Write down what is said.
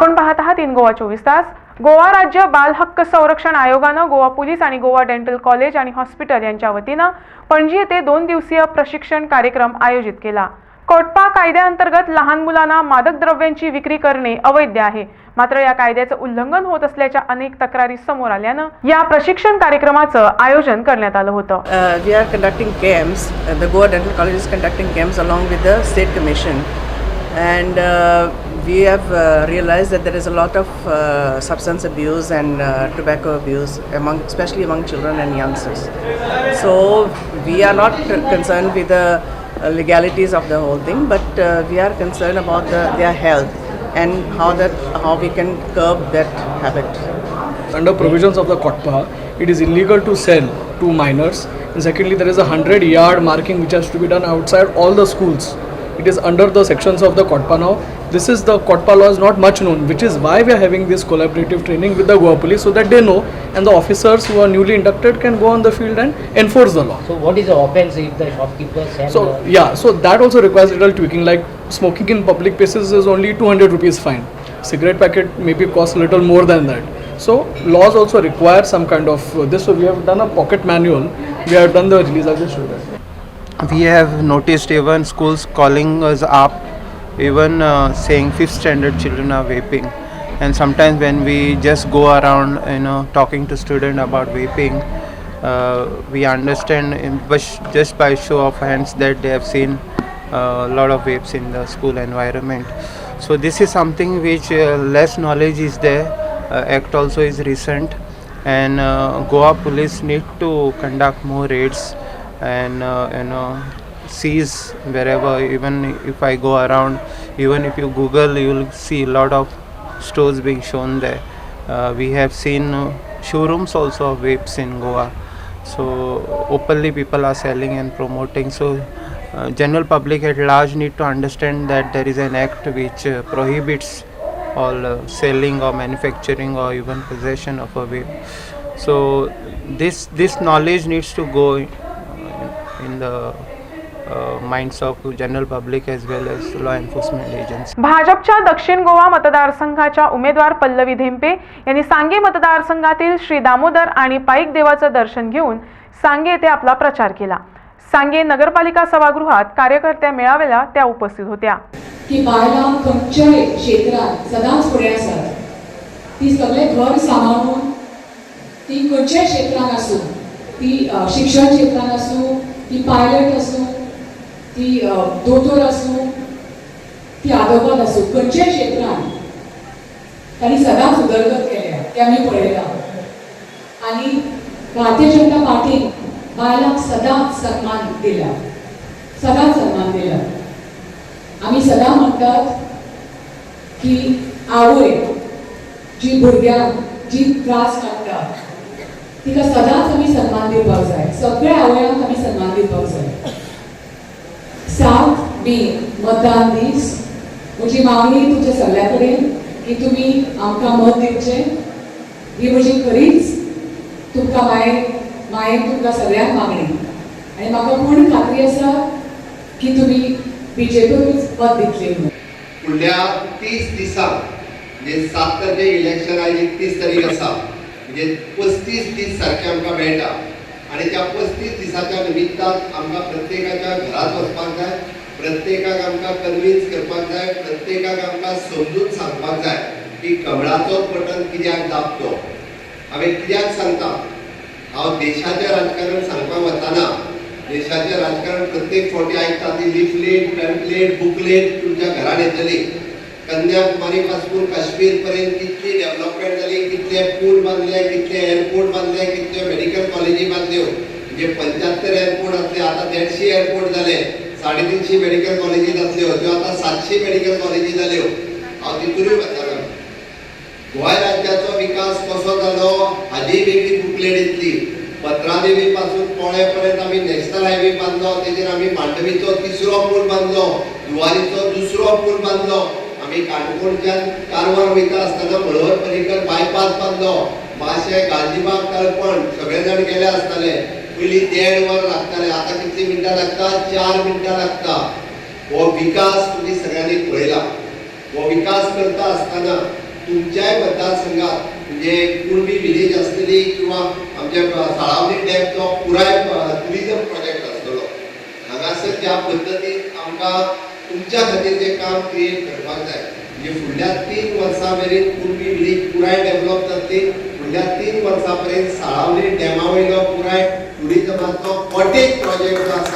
आपण पाहत आहात इन गोवा चोवीस तास. गोवा राज्य बाल हक्क संरक्षण आयोगानं गोवा पोलीस आणि गोवा डेंटल कॉलेज आणि हॉस्पिटल यांच्या वतीनं पणजी येथे दोन दिवसीय प्रशिक्षण कार्यक्रम आयोजित केला. कोटपा कायद्याअंतर्गत लहान मुलांना मादक द्रव्यांची विक्री करणे अवैध आहे. मात्र या कायद्याचं उल्लंघन होत असल्याच्या अनेक तक्रारी समोर आल्यानं या प्रशिक्षण कार्यक्रमाचं आयोजन करण्यात आलं होतं. We are conducting camps the Goa dental college is conducting camps along with the state commission and we have uh, realized that there is a lot of uh, substance abuse and uh, tobacco abuse, among, especially among children and youngsters. So we are not concerned with the uh, legalities of the whole thing, but uh, we are concerned about the, their health and how that how we can curb that habit. under provisions of the COTPA, it is illegal to sell to minors. And secondly, there is a 100 yard marking which has to be done outside all the schools. It is under the sections of the COTPA now. This is the COTPA law is not much known, which is why we are having this collaborative training with the Goa police so that they know and the officers who are newly inducted can go on the field and enforce the law. So what is the offense if the shopkeepers sell? So yeah, so that also requires little tweaking. Like smoking in public places is only 200 rupees fine. Cigarette packet maybe costs little more than that. So laws also require some kind of uh, this. So we have done a pocket manual. We have done the release. I'll just we have noticed even schools calling us up even uh, saying fifth standard children are vaping. And sometimes when we just go around you know talking to student about vaping uh, we understand just by show of hands that they have seen uh, a lot of vapes in the school environment. So this is something which uh, less knowledge is there. Uh, act also is recent. And uh, goa police need to conduct more raids and you know seize wherever even if i go around even if you google you will see a lot of stores being shown there. Uh, we have seen uh, showrooms also of vapes in goa. So openly people are selling and promoting. So uh, general public at large need to understand that there is an act which uh, prohibits all uh, selling or manufacturing or even possession of a vape. So this this knowledge needs to go in, in the uh, minds of general public as well as law enforcement agents भाजपच्या दक्षिण गोवा मतदारसंघाच्या उमेदवार पल्लवी धेंपे यांनी सांगे मतदारसंघातील श्री दामोदर आणि पाईक देवाचं दर्शन घेऊन सांगे येथे आपला प्रचार केला. सांगे नगरपालिका सभागृहात कार्यकर्त्या मेळाव्याला त्या उपस्थित होत्या. की बायलां खंयच्याय क्षेत्रात सदांच फुडें आसात ती सगळें घर सांबाळून ती खंयच्याय क्षेत्रांत आसूं ती शिक्षण क्षेत्रांत आसूं ती पायलट आसूं ती दोतोर आसूं ती आदवोगाद असू खंयच्याय क्षेत्रान तांणी सदांच उदरगत केल्या तें आमी पळयला आनी भारतीय जनता पार्टीन बायलांक सदांच सन्मान दिला. सदांच सन्मान दिला. आम्ही सदां म्हणटात की आवय जी भुरग्यांक जी त्रास काडटा तिका सदांच आमी सन्मान दिवपाक जाय सगळ्या आवयांक आमी सन्मान दिवपाक जाय सात मे मतदान दीस. म्हजी मागणी तुमच्या सगळ्या कडेन की तुमी आमकां मत दिवचें. ही म्हजी खरीच तुमकां माये मायेक तुमकां सगळ्यांक मागणी. आनी म्हाका पूर्ण खात्री आसा की तुमी बीजेपीकूच मत दितले म्हणून. फुडल्या तीस दिसांक म्हणजे सात तारखे इलेक्शन आयली एकतीस तारीख आसा. म्हणजे पस्तीस दीस सारखे आमकां मेळटा. आनी त्या पस्तीस दिसाच्या निमित्तान आमकां प्रत्येकाच्या घरात वचपाक जाय प्रत्येकाक आमकां कन्विन्स करपाक जाय प्रत्येकाक आमकां समजून सांगपाक जाय की कमळाचो बटन कित्याक दाबतो. हांवें कित्याक सांगता? हांव देशाचें राजकारण सांगपाक वताना देशाचें राजकारण प्रत्येक फावटी आयकता ती लिफलेट पॅम्पलेट बुकलेट तुमच्या घरान येतली. कन्याकुमारी पासून काश्मीर पर्यंत कितली डेव्हलपमेंट जाली कितले पूल बांदले कितले एअरपोर्ट बांदले कितले जे पंच्याहत्तर एअरपोर्ट असले आता देडशे एअरपोर्ट झाले. साडेतीनशे मेडिकल कॉलेजी जातल्यो किंवा आता सातशे मेडिकल कॉलेजी जाल्यो हांव तितूनय वतालो गोंय राज्याचो विकास कसो जालो हाजी वेगळी बुकलेट येतली पत्रादेवी पासून पोळे पर्यंत आमी नॅशनल हायवे बांदलो हो, तेजेर आमी मांडवीचो तिसरो पूल बांधलो हो, जुवारीचो दुसरो पूल बांदलो हो. आमी काणकोणच्यान कारवार वयता आसतना मळवर पर्रीकर बायपास बांदलो माशे गालजीबाग तळपण सगळे जाण गेले आसताले पयलीं देड वर लागताले आतां कितली मिनटां लागता चार मिनटां लागता हो विकास तुमी सगळ्यांनी पळयला हो विकास करता आसतना तुमच्याय मतदारसंघात म्हणजे कुणबी विलेज आसतली किंवा आमच्या साळावली डॅमचो पुराय टुरिजम प्रोजेक्ट आसतलो हांगासर ज्या पद्दतीन आमकां काम क्रिएट करपाक जाय म्हणजे तीन वर्सां मेरेन कुणबी विलेज पुराय डेव्हलप जातली फुडल्या तीन वर्सां पर्यंत साळावली डॅमा वयलो पुराय टुरिजमाचो मोठे प्रोजेक्ट आसा